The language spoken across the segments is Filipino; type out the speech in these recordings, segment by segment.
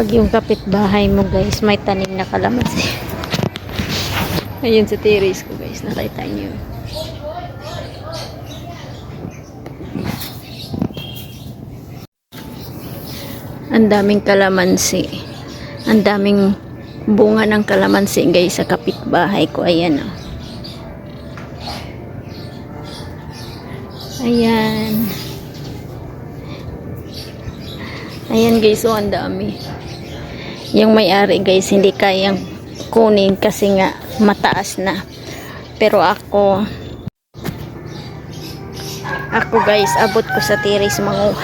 Pag yung kapitbahay mo guys, may tanim na kalamansi. Ayun sa terrace ko guys, nakita niyo. Ang daming kalamansi. Ang daming bunga ng kalamansi guys sa kapitbahay ko. Ayan oh. Ayan. Ayan guys, oh, ang dami. Yung may-ari guys, hindi kayang kunin kasi nga mataas na. Pero ako, ako guys, abot ko sa tiris manguha.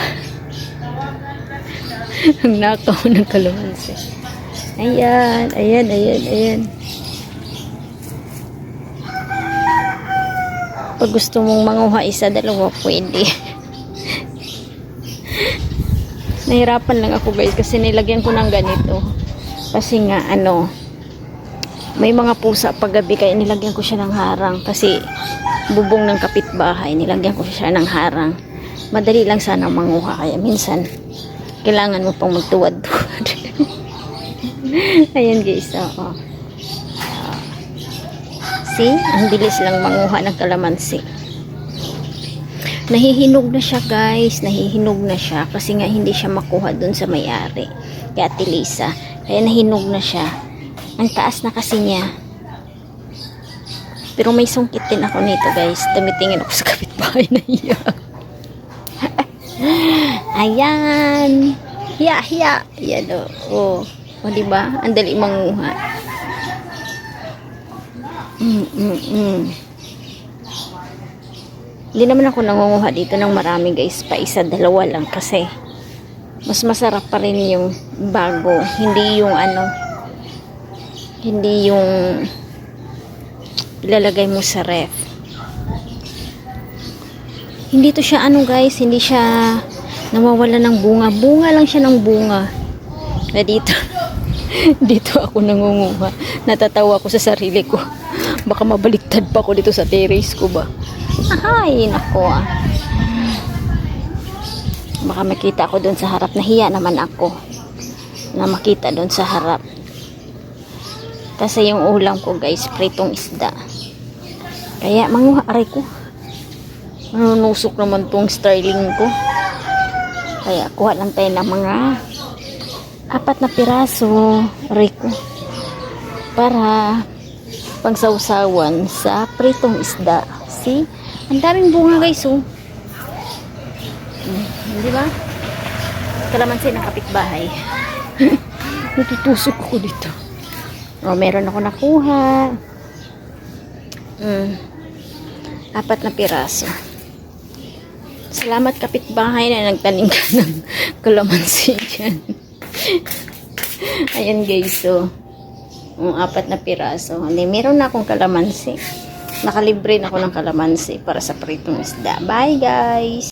Ang nakaw ng kalamansi. Ayan, ayan, ayan, ayan. Pag gusto mong manguha isa, dalawa, pwede. Nahirapan lang ako guys kasi nilagyan ko ng ganito. Kasi nga ano, may mga pusa paggabi kaya nilagyan ko siya ng harang kasi bubong ng kapitbahay, nilagyan ko siya ng harang. Madali lang sana manguha kaya minsan kailangan mo pang magtuwad-tuwad. Ayan guys, oo. See? Ang bilis lang manguha ng kalamansi. Nahihinog na siya guys. Nahihinog na siya. Kasi nga hindi siya makuha dun sa may-ari. Kaya Lisa. Kaya nahinog na siya. Ang taas na kasi niya. Pero may sungkit din ako nito guys. Tumitingin ako sa kapitbahay na iya. Ayan. Hiya, hiya. Ayan o. Oh. O, diba? Ang dali manguha. Mm, mm, mm. Hindi naman ako nangunguha dito ng marami guys. Pa isa, dalawa lang kasi mas masarap pa rin yung bago. Hindi yung ano, hindi yung ilalagay mo sa ref. Hindi to siya ano guys, hindi siya nawawala ng bunga. Bunga lang siya ng bunga. Na dito, dito ako nangunguha. Natatawa ko sa sarili ko. Baka mabaliktad pa ako dito sa terrace ko ba. Ay, nako. Baka makita ako doon sa harap. Nahiya naman ako na makita doon sa harap. Kasi yung ulam ko guys, pritong isda. Kaya manguha aray ko. Nanunusok naman tong styling ko. Kaya kuha lang tayo ng mga apat na piraso aray ko. Para pangsawsawan sa pritong isda. See? Ang daming bunga guys oh. Hmm, di ba? Kalamansi ng kapitbahay. Natutusok ako dito. Oh, meron ako nakuha. Mm. Apat na piraso. Salamat kapitbahay na nagtanim ka ng kalamansi dyan. Ayan guys, so. Ang apat na piraso. Hindi, meron na akong kalamansi. Nakalibre na ako ng kalamansi para sa pritong isda. Bye guys!